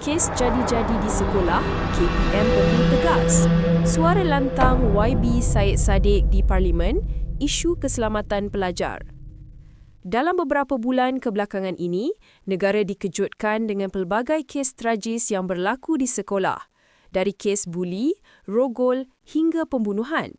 kes jadi-jadi di sekolah, KPM perlu tegas. Suara lantang YB Syed Saddiq di Parlimen, isu keselamatan pelajar. Dalam beberapa bulan kebelakangan ini, negara dikejutkan dengan pelbagai kes tragis yang berlaku di sekolah, dari kes buli, rogol hingga pembunuhan.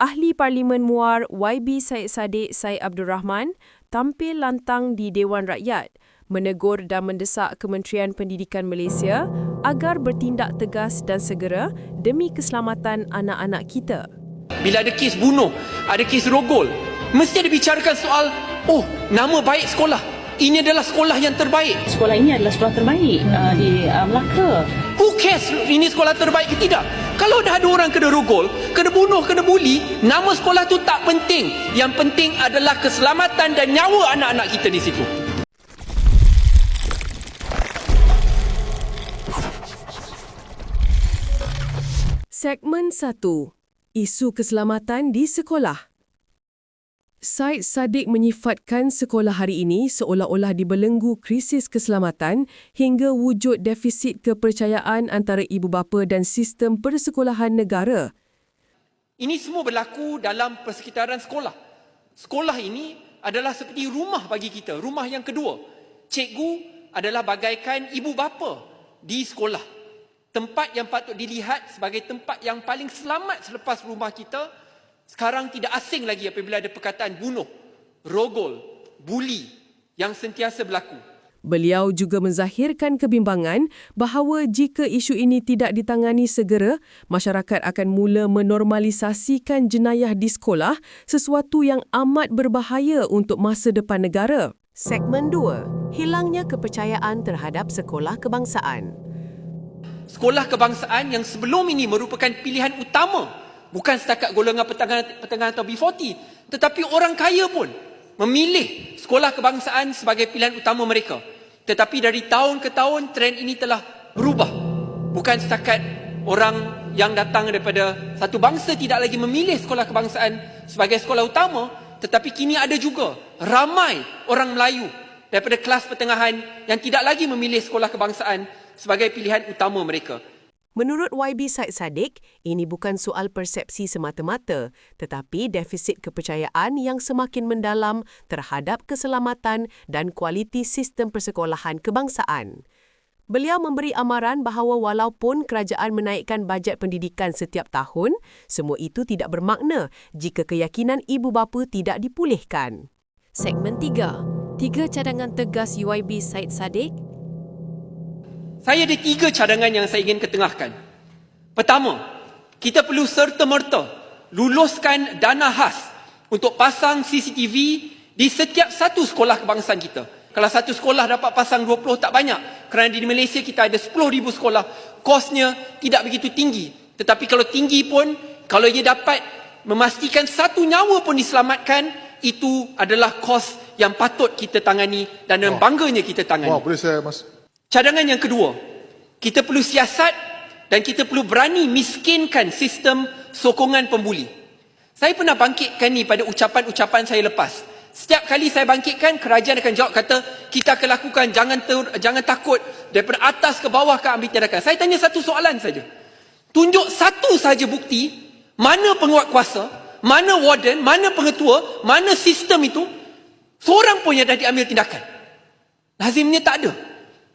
Ahli Parlimen Muar YB Syed Saddiq Syed Abdul Rahman tampil lantang di Dewan Rakyat menegur dan mendesak Kementerian Pendidikan Malaysia agar bertindak tegas dan segera demi keselamatan anak-anak kita. Bila ada kes bunuh, ada kes rogol, mesti ada bicarakan soal, oh, nama baik sekolah. Ini adalah sekolah yang terbaik. sekolah ini adalah sekolah terbaik uh, di uh, Melaka. Who cares ini sekolah terbaik ke tidak? Kalau dah ada orang kena rogol, kena bunuh, kena buli, nama sekolah tu tak penting. Yang penting adalah keselamatan dan nyawa anak-anak kita di situ. Segmen 1. Isu keselamatan di sekolah. Said Saddiq menyifatkan sekolah hari ini seolah-olah dibelenggu krisis keselamatan hingga wujud defisit kepercayaan antara ibu bapa dan sistem persekolahan negara. Ini semua berlaku dalam persekitaran sekolah. Sekolah ini adalah seperti rumah bagi kita, rumah yang kedua. Cikgu adalah bagaikan ibu bapa di sekolah. Tempat yang patut dilihat sebagai tempat yang paling selamat selepas rumah kita sekarang tidak asing lagi apabila ada perkataan bunuh, rogol, buli yang sentiasa berlaku. Beliau juga menzahirkan kebimbangan bahawa jika isu ini tidak ditangani segera, masyarakat akan mula menormalisasikan jenayah di sekolah, sesuatu yang amat berbahaya untuk masa depan negara. Segmen 2. Hilangnya kepercayaan terhadap sekolah kebangsaan. Sekolah kebangsaan yang sebelum ini merupakan pilihan utama. Bukan setakat golongan pertengahan, pertengahan atau B40 tetapi orang kaya pun memilih sekolah kebangsaan sebagai pilihan utama mereka. Tetapi dari tahun ke tahun trend ini telah berubah. Bukan setakat orang yang datang daripada satu bangsa tidak lagi memilih sekolah kebangsaan sebagai sekolah utama tetapi kini ada juga ramai orang Melayu daripada kelas pertengahan yang tidak lagi memilih sekolah kebangsaan sebagai pilihan utama mereka Menurut YB Said Saddiq, ini bukan soal persepsi semata-mata, tetapi defisit kepercayaan yang semakin mendalam terhadap keselamatan dan kualiti sistem persekolahan kebangsaan. Beliau memberi amaran bahawa walaupun kerajaan menaikkan bajet pendidikan setiap tahun, semua itu tidak bermakna jika keyakinan ibu bapa tidak dipulihkan. Segmen 3. Tiga cadangan tegas UIB Said Saddiq Saya ada tiga cadangan yang saya ingin ketengahkan. Pertama, kita perlu serta-merta luluskan dana khas untuk pasang CCTV di setiap satu sekolah kebangsaan kita. Kalau satu sekolah dapat pasang 20 tak banyak. Kerana di Malaysia kita ada 10,000 sekolah. Kosnya tidak begitu tinggi. Tetapi kalau tinggi pun, kalau ia dapat memastikan satu nyawa pun diselamatkan, itu adalah kos yang patut kita tangani dan dengan bangganya kita tangani. Wah, boleh saya mas? Cadangan yang kedua, kita perlu siasat dan kita perlu berani miskinkan sistem sokongan pembuli. Saya pernah bangkitkan ni pada ucapan-ucapan saya lepas. Setiap kali saya bangkitkan, kerajaan akan jawab kata, kita akan lakukan, jangan ter, jangan takut, daripada atas ke bawah akan ambil tindakan. Saya tanya satu soalan saja. Tunjuk satu saja bukti, mana penguat kuasa, mana warden, mana pengetua, mana sistem itu, seorang pun yang dah diambil tindakan. Lazimnya tak ada.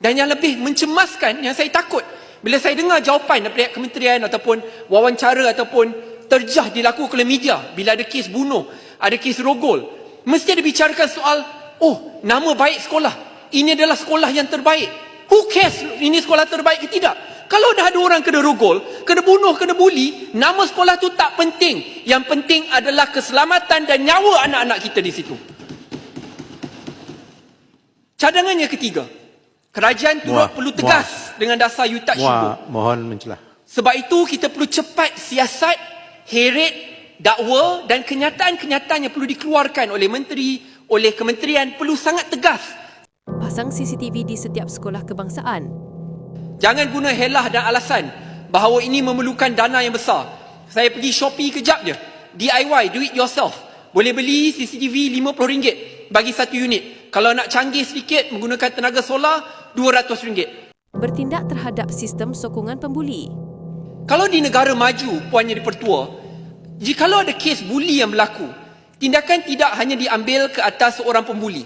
Dan yang lebih mencemaskan, yang saya takut, bila saya dengar jawapan daripada kementerian ataupun wawancara ataupun terjah dilakukan oleh media, bila ada kes bunuh, ada kes rogol, mesti ada bicarakan soal, oh, nama baik sekolah. Ini adalah sekolah yang terbaik. Who cares ini sekolah terbaik ke tidak? Kalau dah ada orang kena rogol, kena bunuh, kena buli, nama sekolah tu tak penting. Yang penting adalah keselamatan dan nyawa anak-anak kita di situ. Cadangan yang ketiga. Kerajaan turut Muar, perlu tegas dengan dasar you touch go. Muak, mohon mencelah. Sebab itu kita perlu cepat siasat, heret, dakwa dan kenyataan-kenyataan yang perlu dikeluarkan oleh menteri, oleh kementerian perlu sangat tegas. Pasang CCTV di setiap sekolah kebangsaan. Jangan guna helah dan alasan bahawa ini memerlukan dana yang besar. Saya pergi Shopee kejap je. DIY, do it yourself. Boleh beli CCTV RM50 bagi satu unit. Kalau nak canggih sedikit menggunakan tenaga solar, RM200. bertindak terhadap sistem sokongan pembuli. Kalau di negara maju, Puan Yang Dipertua, jikalau ada kes buli yang berlaku, tindakan tidak hanya diambil ke atas seorang pembuli.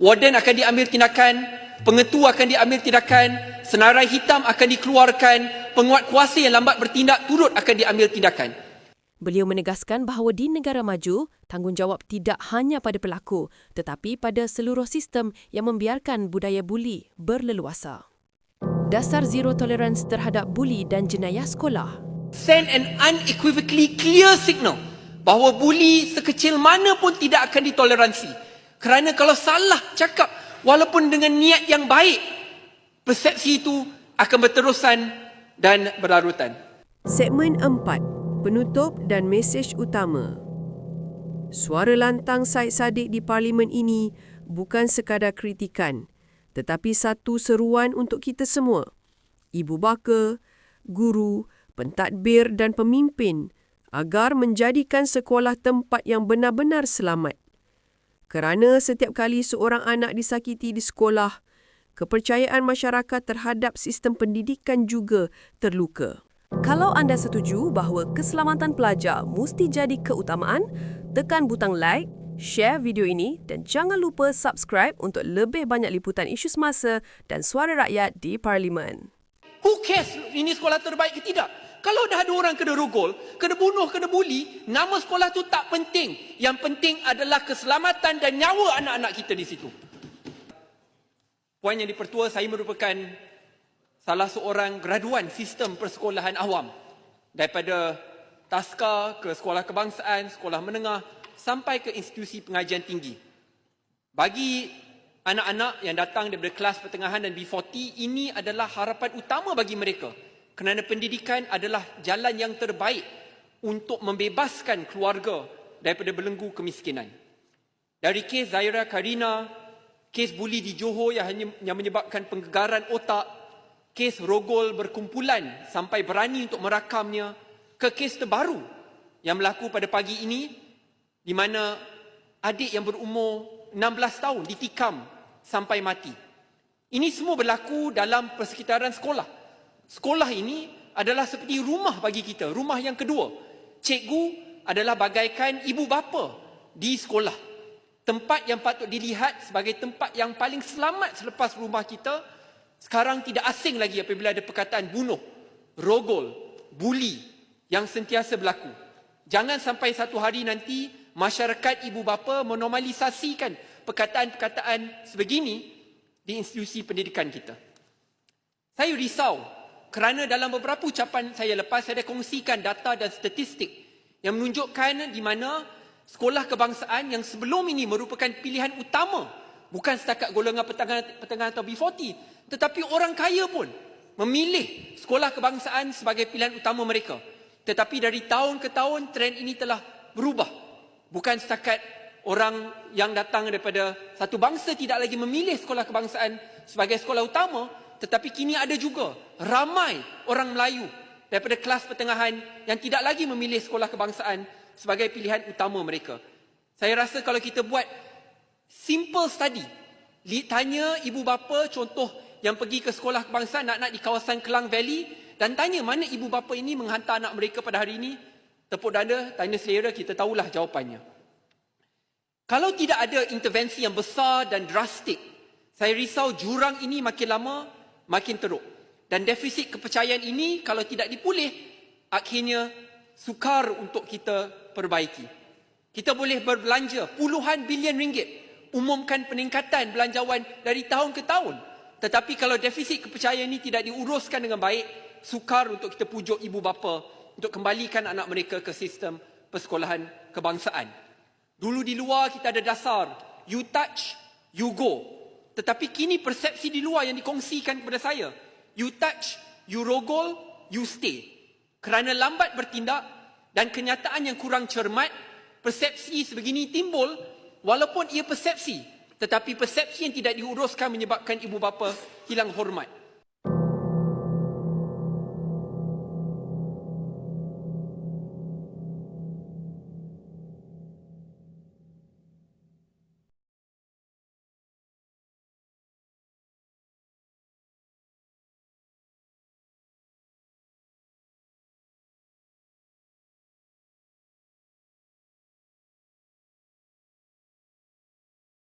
Warden akan diambil tindakan, pengetua akan diambil tindakan, senarai hitam akan dikeluarkan, penguat kuasa yang lambat bertindak turut akan diambil tindakan. Beliau menegaskan bahawa di negara maju, tanggungjawab tidak hanya pada pelaku tetapi pada seluruh sistem yang membiarkan budaya buli berleluasa. Dasar zero tolerance terhadap buli dan jenayah sekolah. Send an unequivocally clear signal bahawa buli sekecil mana pun tidak akan ditoleransi. Kerana kalau salah cakap walaupun dengan niat yang baik, persepsi itu akan berterusan dan berlarutan. Segmen 4. Penutup dan mesej utama. Suara lantang Said Saddiq di parlimen ini bukan sekadar kritikan, tetapi satu seruan untuk kita semua. Ibu baka, guru, pentadbir dan pemimpin agar menjadikan sekolah tempat yang benar-benar selamat. Kerana setiap kali seorang anak disakiti di sekolah, kepercayaan masyarakat terhadap sistem pendidikan juga terluka. Kalau anda setuju bahawa keselamatan pelajar mesti jadi keutamaan, tekan butang like, share video ini dan jangan lupa subscribe untuk lebih banyak liputan isu semasa dan suara rakyat di Parlimen. Who cares ini sekolah terbaik ke tidak? Kalau dah ada orang kena rogol, kena bunuh, kena buli, nama sekolah tu tak penting. Yang penting adalah keselamatan dan nyawa anak-anak kita di situ. Puan yang dipertua, saya merupakan salah seorang graduan sistem persekolahan awam daripada taska ke sekolah kebangsaan, sekolah menengah sampai ke institusi pengajian tinggi. Bagi anak-anak yang datang daripada kelas pertengahan dan B40, ini adalah harapan utama bagi mereka kerana pendidikan adalah jalan yang terbaik untuk membebaskan keluarga daripada belenggu kemiskinan. Dari kes Zaira Karina, kes buli di Johor yang hanya yang menyebabkan penggegaran otak, kes rogol berkumpulan sampai berani untuk merakamnya ke kes terbaru yang berlaku pada pagi ini di mana adik yang berumur 16 tahun ditikam sampai mati. Ini semua berlaku dalam persekitaran sekolah. Sekolah ini adalah seperti rumah bagi kita, rumah yang kedua. Cikgu adalah bagaikan ibu bapa di sekolah. Tempat yang patut dilihat sebagai tempat yang paling selamat selepas rumah kita sekarang tidak asing lagi apabila ada perkataan bunuh, rogol, buli yang sentiasa berlaku. Jangan sampai satu hari nanti masyarakat ibu bapa menormalisasikan perkataan-perkataan sebegini di institusi pendidikan kita. Saya risau kerana dalam beberapa ucapan saya lepas saya ada kongsikan data dan statistik yang menunjukkan di mana sekolah kebangsaan yang sebelum ini merupakan pilihan utama bukan setakat golongan pertengahan atau B40 tetapi orang kaya pun memilih sekolah kebangsaan sebagai pilihan utama mereka. Tetapi dari tahun ke tahun trend ini telah berubah. Bukan setakat orang yang datang daripada satu bangsa tidak lagi memilih sekolah kebangsaan sebagai sekolah utama, tetapi kini ada juga ramai orang Melayu daripada kelas pertengahan yang tidak lagi memilih sekolah kebangsaan sebagai pilihan utama mereka. Saya rasa kalau kita buat simple study, tanya ibu bapa contoh yang pergi ke sekolah kebangsaan nak-nak di kawasan Kelang Valley dan tanya mana ibu bapa ini menghantar anak mereka pada hari ini, tepuk dada, tanya selera, kita tahulah jawapannya. Kalau tidak ada intervensi yang besar dan drastik, saya risau jurang ini makin lama makin teruk. Dan defisit kepercayaan ini kalau tidak dipulih, akhirnya sukar untuk kita perbaiki. Kita boleh berbelanja puluhan bilion ringgit, umumkan peningkatan belanjawan dari tahun ke tahun. Tetapi kalau defisit kepercayaan ini tidak diuruskan dengan baik, sukar untuk kita pujuk ibu bapa untuk kembalikan anak mereka ke sistem persekolahan kebangsaan. Dulu di luar kita ada dasar, you touch, you go. Tetapi kini persepsi di luar yang dikongsikan kepada saya, you touch, you rogol, you stay. Kerana lambat bertindak dan kenyataan yang kurang cermat, persepsi sebegini timbul walaupun ia persepsi tetapi persepsi yang tidak diuruskan menyebabkan ibu bapa hilang hormat.